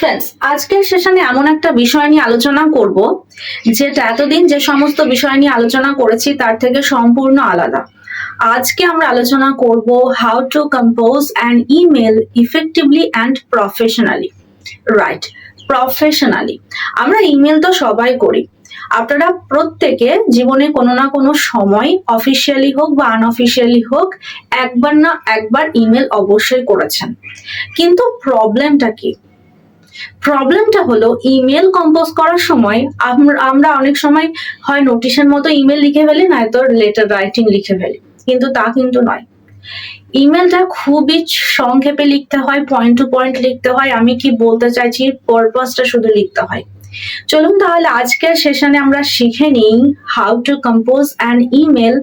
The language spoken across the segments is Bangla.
ফ্রেন্ডস আজকের সেশনে এমন একটা বিষয় নিয়ে আলোচনা করব, যেটা এতদিন যে সমস্ত বিষয় নিয়ে আলোচনা করেছি তার থেকে সম্পূর্ণ আলাদা। আজকে আমরা আলোচনা করব how to compose an email effectively and professionally right professionally আমরা ইমেল তো সবাই করি। আপনারা প্রত্যেকে জীবনে কোনো না কোনো সময় অফিসিয়ালি হোক বা আনঅফিসিয়ালি হোক, একবার না একবার ইমেল অবশ্যই করেছেন। কিন্তু প্রবলেমটা কি? প্রবলেমটা হলো ইমেল কম্পোজ করার সময় আমরা অনেক সময় হয় নোটিশের মতো ইমেল লিখে ফেলি নয়তো লেটার রাইটিং লিখে ফেলি, কিন্তু তা কিন্তু নয়। ইমেলটা খুবই সংক্ষেপে লিখতে হয় পয়েন্ট টু পয়েন্ট লিখতে হয়, আমি কি বলতে চাইছি পারপাসটা শুধু লিখতে হয়। চলুন তাহলে আজকের সেশনে আমরা শিখে নিই how to compose an email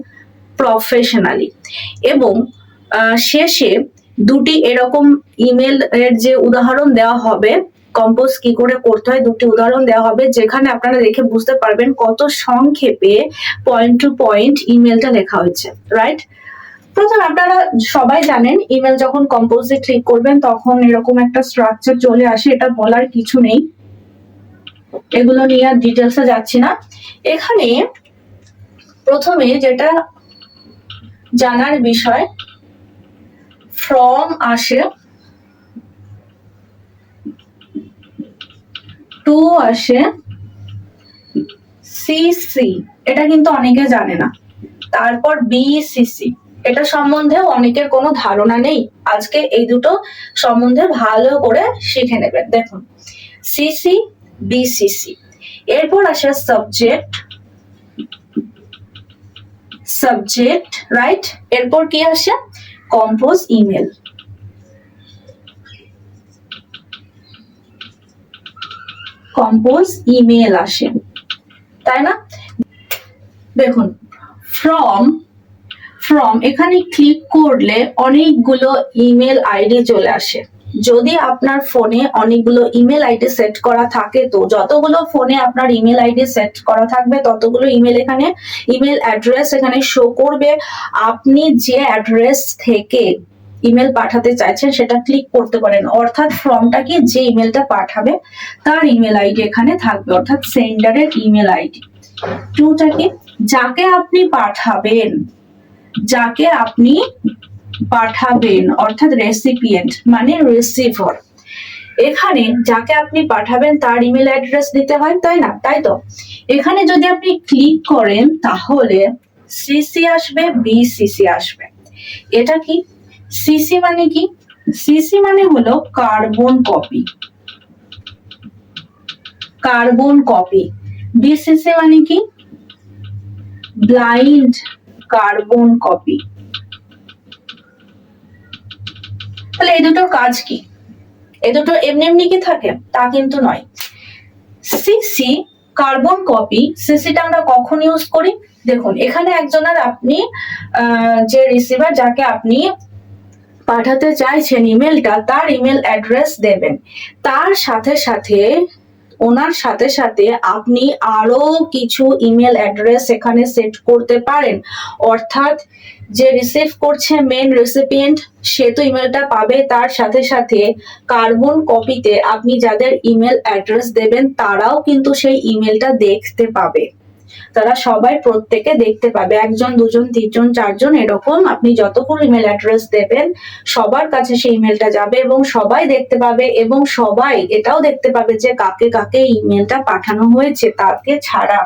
professionally এবং শেষে দুটি এরকম ইমেল এর যে উদাহরণ দেওয়া হবে কম্পোজ কি করে করতে হয় দুটি উদাহরণ দেওয়া হবে, যেখানে আপনারা দেখে বুঝতে পারবেন কত সংক্ষেপে পয়েন্ট টু পয়েন্ট ইমেলটা লেখা হয়েছে রাইট প্রথম আপনারা সবাই জানেন ইমেল যখন কম্পোজে ক্লিক করবেন, তখন এরকম একটা স্ট্রাকচার চলে আসে, এটা বলার কিছু নেই। এগুলো নিয়ে আর ডিটেলসে যাচ্ছি না। এখানে প্রথমে যেটা জানার বিষয় ফ্রম আসে টু আসে সিসি এটা কিন্তু অনেকে জানে না। তারপর বিসিসি এটা সম্বন্ধেও অনেকের কোনো ধারণা নেই। আজকে এই দুটো সম্বন্ধে ভালো করে শিখে নেবেন দেখুন সিসি বিসিসি এরপর আসে সাবজেক্ট সাবজেক্ট রাইট এরপর কি আসে? কম্পোজ ইমেল কম্পোজ ইমেল আসে। তাই না? দেখুন ফ্রম ফ্রম এখানে ক্লিক করলে অনেকগুলো ইমেল আইডি চলে আসে। যদি আপনার ফোনে অনেকগুলো ইমেল আইডি সেট করা থাকে, তো যতগুলো ফোনে আপনার ইমেল আইডি সেট করা থাকবে, ততগুলো ইমেল এখানে ইমেল অ্যাড্রেস এখানে শো করবে। আপনি যে অ্যাড্রেস থেকে ইমেল পাঠাতে চাইছেন, সেটা ক্লিক করতে পারেন। অর্থাৎ ফর্মটা কি? যে ইমেলটা পাঠাবে, তার ইমেল আইডি এখানে থাকবে, অর্থাৎ সেন্ডারের ইমেল আইডি টুটা কি? যাকে আপনি পাঠাবেন, যাকে আপনি পাঠাবেন, অর্থাৎ রেসিপিয়েন্ট মানে রিসিভার এখানে যাকে আপনি পাঠাবেন, তার ইমেল অ্যাড্রেস দিতে হয়, তাই না? তাই তো? এখানে যদি আপনি ক্লিক করেন, তাহলে সিসি আসবে বিসিসি আসবে। এটা কি? সিসি মানে কি? সিসি মানে হলো carbon copy carbon copy BCC মানে কি? ব্লাইন্ড কার্বন কপি তাহলে এই দুটোর কাজ কি? এ দুটো এমনি এমনি কি থাকে? তা কিন্তু নয়। সিসি কার্বন কপি সিসিটা আমরা কখন ইউজ করি? দেখুন, এখানে একজনের আপনি যে রিসিভার যাকে আপনি পাঠাতে চাইছেন ইমেলটা, তার ইমেল অ্যাড্রেস দেবেন। তার সাথে সাথে, ওনার সাথে সাথে আপনি আরও কিছু ইমেল অ্যাড্রেস এখানে সেট করতে পারেন। অর্থাৎ যে রিসিভ করছে মেন রেসিপিয়েন্ট সে তো ইমেলটা পাবে। তার সাথে সাথে কার্বন কপিতে আপনি যাদের ইমেল অ্যাড্রেস দেবেন, তারাও কিন্তু সেই ইমেলটা দেখতে পাবে। তারা সবাই প্রত্যেকে দেখতে পাবে। একজন, দুজন, তিনজন, চারজন এরকম আপনি যতগুলো ইমেল অ্যাড্রেস দেবেন, সবার কাছে সেই ইমেলটা যাবে এবং সবাই দেখতে পাবে এবং সবাই এটাও দেখতে পাবে যে কাকে কাকে ইমেলটা পাঠানো হয়েছে তাকে ছাড়া।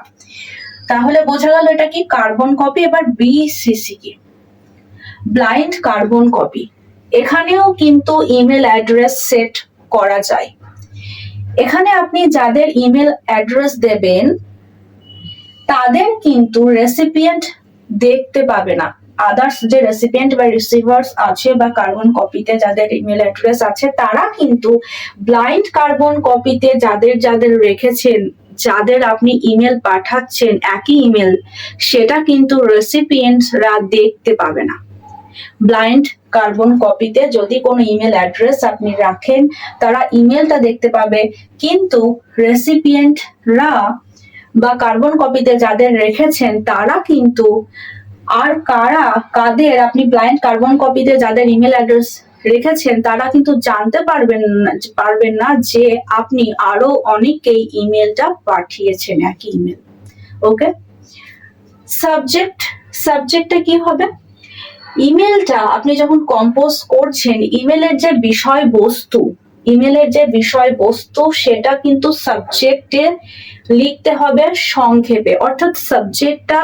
তাহলে বোঝা গেল এটা কি কার্বন কপি এবার বিসিসি কি? ব্লাইন্ড কার্বন কপি এখানেও কিন্তু ইমেল অ্যাড্রেস সেট করা যায়। এখানে আপনি যাদের ইমেল অ্যাড্রেস দেবেন তাদের কিন্তু রেসিপিয়েন্ট দেখতে পাবে না। আদার্স যে রেসিপিয়েন্ট বা রিসিভার্স আছে বা কার্বন কপিতে যাদের ইমেল অ্যাড্রেস আছে, তারা কিন্তু ব্লাইন্ড কার্বন কপিতে যাদের যাদের রেখেছেন, যাদের আপনি ইমেল পাঠাচ্ছেন, একই ইমেল সেটা কিন্তু রেসিপিয়েন্টরা দেখতে পাবে না। ব্লাইন্ড কার্বন কপিতে যদি কোনো ইমেল অ্যাড্রেস আপনি রাখেন, তারা ইমেলটা দেখতে পাবে, কিন্তু রেসিপিয়েন্টরা বা কার্বন কপিতে যাদের রেখেছেন, তারা কিন্তু আর কারা, কাদের আপনি ব্লাইন্ড কার্বন কপিতে যাদের ইমেল অ্যাড্রেস রেখেছেন, তারা কিন্তু জানতে পারবেন পারবেন না যে আপনি আরও অনেককেই ইমেলটা পাঠিয়েছেন, একই ইমেল ওকে সাবজেক্ট সাবজেক্টটা কি হবে? ইমেলটা আপনি যখন কম্পোজ করছেন ইমেলের যে বিষয়বস্তু ইমেলের যে বিষয়বস্তু, সেটা কিন্তু সাবজেক্টে লিখতে হবে সংক্ষেপে। অর্থাৎ সাবজেক্টটা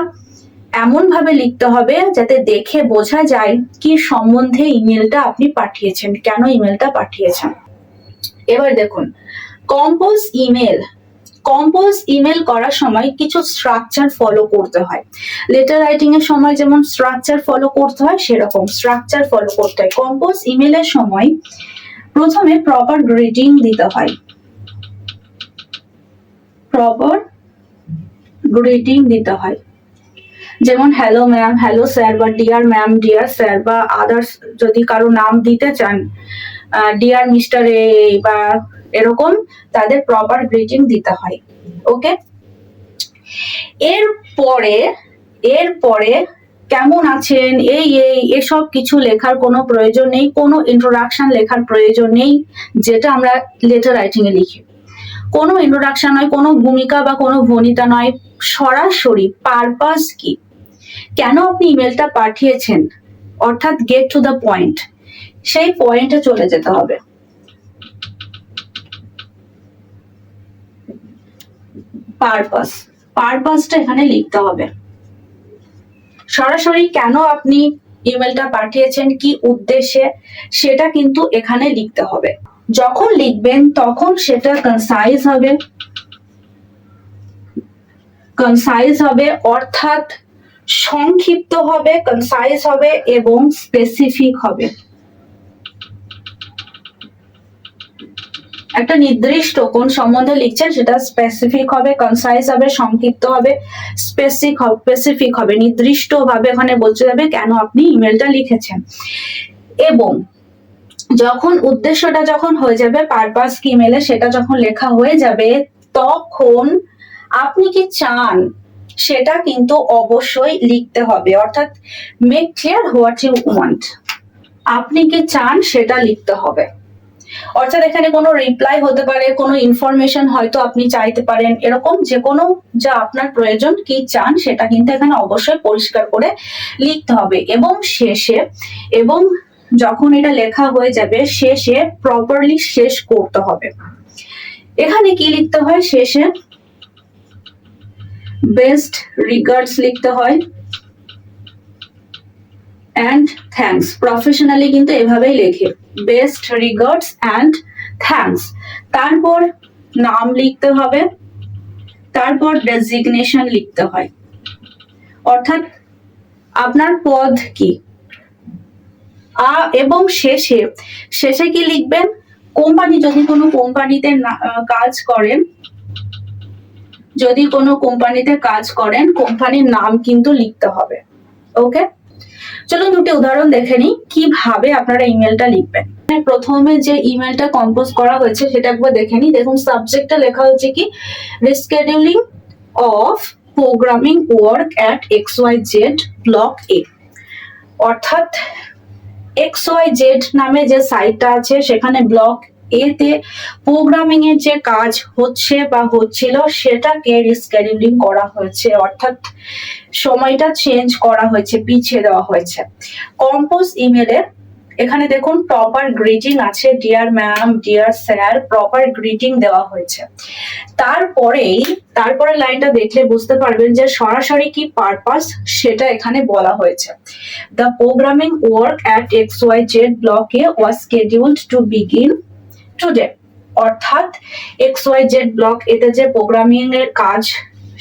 এমন ভাবে লিখতে হবে যাতে দেখে বোঝা যায় কি সম্বন্ধে ইমেলটা আপনি পাঠিয়েছেন, কেন ইমেলটা পাঠিয়েছেন। এবার দেখুন কম্পোজ ইমেল কম্পোজ ইমেল করার সময় কিছু স্ট্রাকচার ফলো করতে হয়। লেটার রাইটিং এর সময় যেমন স্ট্রাকচার ফলো করতে হয়, সেরকম স্ট্রাকচার ফলো করতে হয়। কম্পোজ ইমেলের সময় প্রথমে প্রপার গ্রিটিং দিতে হয়। প্রপার গ্রিটিং দিতে হয়। যেমন হ্যালো ম্যাম হ্যালো স্যার বা ডিয়ার ম্যাম ডিয়ার স্যার বা আদার্স যদি কারও নাম দিতে চান ডিয়ার মিস্টার এ বা, এরকম, তাদের প্রপার গ্রিটিং দিতে হয়। ওকে এরপরে এরপরে কেমন আছেন? এই এই, এসব কিছু লেখার কোনো প্রয়োজন নেই, কোনো ইন্ট্রোডাকশন লেখার প্রয়োজন নেই, যেটা আমরা লেটার রাইটিং এ লিখি। কোনো ইন্ট্রোডাকশন নয়, কোনো ভূমিকা বা কোনো ভনিতা নয়, সরাসরি পারপাস কি? কেন আপনি ইমেলটা পাঠিয়েছেন? অর্থাৎ গেট টু দ্য পয়েন্ট সেই পয়েন্টে চলে যেতে হবে। পারপাস পারপাসটা এখানে লিখতে হবে। সরাসরি কেন আপনি ইমেলটা পাঠিয়েছেন, কি উদ্দেশ্যে, সেটা কিন্তু এখানে লিখতে হবে। যখন লিখবেন, তখন সেটা কনসাইজ হবে। কনসাইজ হবে, অর্থাৎ সংক্ষিপ্ত হবে কনসাইজ হবে এবং স্পেসিফিক হবে। একটা নির্দিষ্ট কোন সম্বন্ধে লিখছেন সেটা স্পেসিফিক হবে কনসাইজ হবে, সংক্ষিপ্ত হবে স্পেসিফিক স্পেসিফিক হবে নির্দিষ্ট ভাবে ওখানে বলতে যাবে কেন আপনি ইমেলটা লিখেছেন। এবং যখন উদ্দেশ্যটা যখন হয়ে যাবে পারপাস কি ইমেলে সেটা যখন লেখা হয়ে যাবে, তখন আপনি কি চান সেটা কিন্তু অবশ্যই লিখতে হবে। অর্থাৎ make clear what you want আপনি কি চান সেটা লিখতে হবে। অর্থাৎ এখানে কোনো রিপ্লাই হতে পারে, কোনো ইনফরমেশন হয়তো আপনি চাইতে পারেন, এরকম যে কোনো যা আপনার প্রয়োজন কি চান সেটা কিন্তু এখানে অবশ্যই পরিষ্কার করে লিখতে হবে। এবং শেষে, এবং যখন এটা লেখা হয়ে যাবে, শেষে প্রপারলি শেষ করতে হবে। এখানে কি লিখতে হয়? শেষে বেস্ট রিগার্ডস লিখতে হয়। অ্যান্ড থ্যাঙ্কস প্রফেশনালি কিন্তু এভাবেই লেখে। বেস্ট রিগার্ডস অ্যান্ড থ্যাঙ্কস তারপর নাম লিখতে হবে। তারপর ডেজিগনেশন লিখতে হয়। অর্থাৎ আপনার পদ কি? আ এবং শেষে শেষে কি লিখবেন? কোম্পানি, যদি কোনো কোম্পানিতে কাজ করেন, যদি কোনো কোম্পানিতে কাজ করেন, কোম্পানির নাম কিন্তু লিখতে হবে। ওকে চলুন দুটি উদাহরণ দেখে নিই, কীভাবে আপনারা ইমেলটা লিখবেন। প্রথমে যে ইমেলটা কম্পোজ করা হয়েছে, সেটা একবার দেখে নিই। দেখুন সাবজেক্টটা লেখা হচ্ছে কি? Rescheduling of programming work at X Y Z block এ অর্থাৎ এক্স ওয়াই জেড নামে যে সাইটটা আছে, সেখানে ব্লক এতে প্রোগ্রামিং এর যে কাজ হচ্ছে বা হচ্ছিল সেটাকে রিস্কেডিউলিং করা হয়েছে, অর্থাৎ সময়টা চেঞ্জ করা হয়েছে, পিছিয়ে দেওয়া হয়েছে। কম্পোজ ইমেলে এখানে দেখুন প্রপার গ্রিটিং আছে dear ma'am dear sir proper greeting দেওয়া হয়েছে। তারপরেই তারপরে লাইনটা দেখলে বুঝতে পারবেন যে সরাসরি কি পারপাস সেটা এখানে বলা হয়েছে। The programming work at X Y Z ব্লকে was scheduled to begin today অর্থাৎ এক্স ওয়াই জেড ব্লক এতে যে প্রোগ্রামিং এর কাজ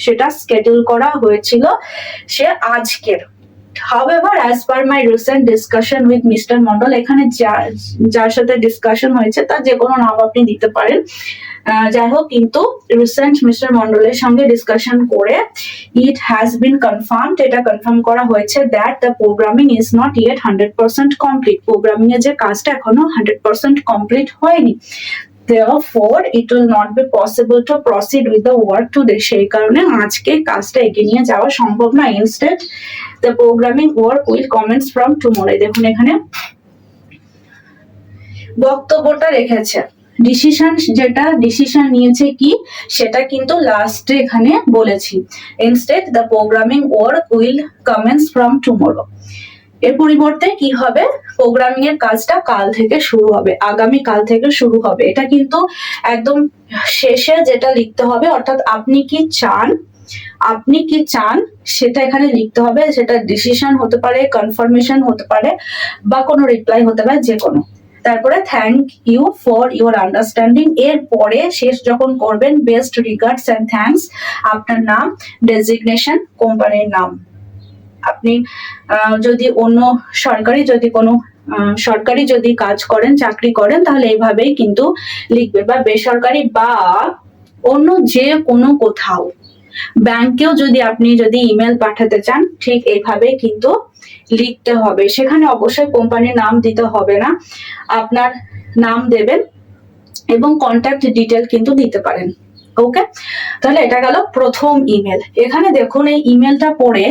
সেটা স্কেডিউল করা হয়েছিল সে আজকের। However as per my recent discussion with mister Mondal এখানে যার সাথে ডিসকাশন হয়েছে, তার যে কোনো নাম আপনি দিতে পারেন। যাই হোক, কিন্তু রিসেন্ট মিস্টার মন্ডলের সঙ্গে ডিসকাশন করে ইট হ্যাজ বিন কনফার্ম এটা কনফার্ম করা হয়েছে that the programming is not yet hundred percent complete programming এর যে কাজটা এখনও হান্ড্রেড পার্সেন্ট কমপ্লিট হয়নি। Therefore, it will not be possible to proceed with the work today সেই কারণে আজকে কাজটা এগিয়ে নিয়ে যাওয়া সম্ভব না। Instead, the programming work will commence from tomorrow দেখুন এখানে বক্তব্যটা রেখেছে। ডিসিশন যেটা ডিসিশন নিয়েছে কি, সেটা কিন্তু লাস্টে এখানে বলেছি। Instead the programming work will commence from tomorrow এর পরিবর্তে কি হবে? প্রোগ্রামিং এর কাজটা কাল থেকে শুরু হবে, আগামী কাল থেকে শুরু হবে। এটা কিন্তু একদম শেষে যেটা লিখতে হবে, অর্থাৎ আপনি কি চান, আপনি কি চান, সেটা এখানে লিখতে হবে। সেটা ডিসিশন হতে পারে কনফার্মেশন হতে পারে, বা কোনো রিপ্লাই হতে পারে যে কোনো তারপরে thank you for your understanding এর পরে শেষ যখন করবেন বেস্ট রিগার্ডস অ্যান্ড থ্যাঙ্কস আপনার নাম ডেজিগনেশন কোম্পানির নাম। আপনি যদি অন্য সরকারি যদি কোনো সরকারি যদি কাজ করেন, চাকরি করেন, তাহলে এইভাবেই কিন্তু লিখবে বা বেসরকারি বা অন্য যে কোনো কোথাও। ব্যাংকেও যদি আপনি যদি ইমেল পাঠাতে চান, ঠিক এভাবে কিন্তু লিখতে হবে। সেখানে অবশ্যই কোম্পানির নাম দিতে হবে না। আপনার নাম দেবেন এবং কন্ট্যাক্ট ডিটেল কিন্তু দিতে পারেন। ওকে তাহলে এটা গেল প্রথম ইমেল এখানে দেখুন, এই ইমেলটা পড়ে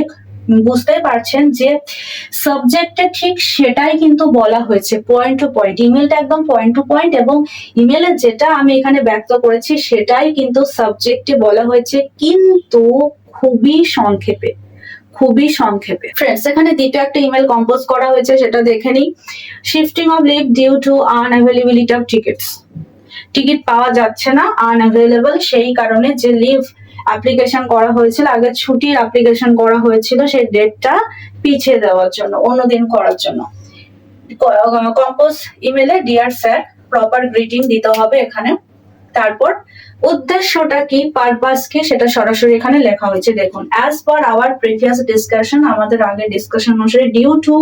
বুঝতেই পারছেন যে সাবজেক্টে ঠিক সেটাই কিন্তু বলা হয়েছে পয়েন্ট টু পয়েন্ট ইমেলটা একদম পয়েন্ট টু পয়েন্ট এবং ইমেলে যেটা আমি এখানে ব্যক্ত করেছি সেটাই কিন্তু সাবজেক্টে বলা হয়েছে, কিন্তু খুবই সংক্ষেপে খুবই সংক্ষেপে। ফ্রেন্ডস এখানে দ্বিতীয় একটা ইমেল কম্পোজ করা হয়েছে, সেটা দেখে নিই। Shifting of leave due to unavailability of tickets ticket পাওয়া যাচ্ছে না আনঅ্যাভেলেবল সেই কারণে যে লিভ অ্যাপ্লিকেশন করা হয়েছিল। আগে ছুটির অ্যাপ্লিকেশন করা হয়েছিল সেই ডেটটা পিছিয়ে দেওয়ার জন্য, অন্যদিন করার জন্য। কম্পোজ ইমেলে ডিয়ার স্যার প্রপার গ্রিটিং দিতে হবে এখানে। তারপর, উদ্দেশ্যটা কি? পারপাস কি? সেটা সরাসরি এখানে লেখা হয়েছে। দেখুন as per our previous discussion আমাদের আগে ডিসকাশন অনুসারে due to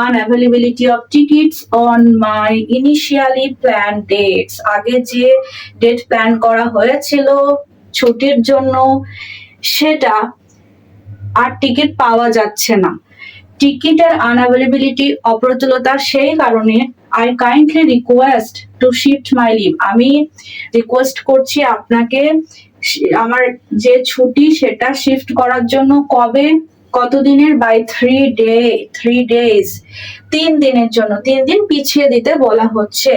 on availability of tickets on my initially plan dates আগে যে ডেট প্ল্যান করা হয়েছিল ছুটির জন্য সেটা আর টিকিট পাওয়া যাচ্ছে না। টিকিটের আনঅ্যাভেলেবিলিটি অপ্রতুলতা, সেই কারণে I kindly request to shift my leave আমি রিকোয়েস্ট করছি আপনাকে আমার যে ছুটি সেটা শিফট করার জন্য কবে? কতদিনের? By three day three days তিন দিনের জন্য, তিন দিন পিছিয়ে দিতে বলা হচ্ছে।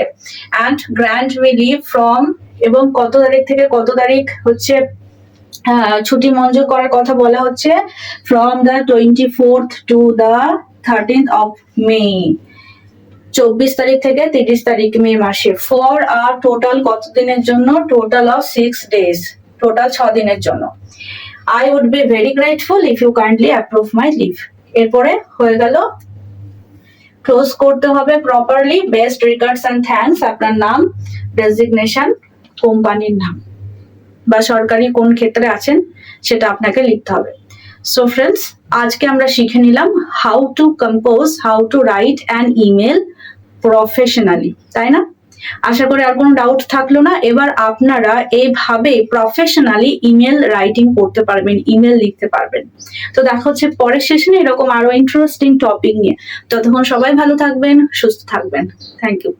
And grant me leave from এবং কত তারিখ থেকে কত তারিখ হচ্ছে ছুটি মঞ্জুর করার কথা বলা হচ্ছে from the twenty fourth to the thirteenth of May চব্বিশ তারিখ থেকে তিরিশ তারিখ মে মাসে। ফর আর টোটাল কত দিনের জন্য? Total of six days total ছ দিনের জন্য। I would be very grateful if you kindly approve my leave এরপরে হয়ে গেল। ক্লোজ করতে হবে properly best regards and thanks আপনার নাম ডেজিগনেশন কোম্পানির নাম বা সরকারি কোন ক্ষেত্রে আছেন সেটা আপনাকে লিখতে হবে। সো ফ্রেন্ডস আজকে আমরা শিখে নিলাম how to compose how to write an email professionally তাই না? আশা করি আর কোনো ডাউট থাকল না। এবার আপনারা এইভাবে প্রফেশনালি ইমেল রাইটিং করতে পারবেন ইমেল লিখতে পারবেন। তো দেখা হচ্ছে পরের সেশনে এরকম আরও ইন্টারেস্টিং টপিক নিয়ে। ততক্ষণ সবাই ভালো থাকবেন, সুস্থ থাকবেন। Thank you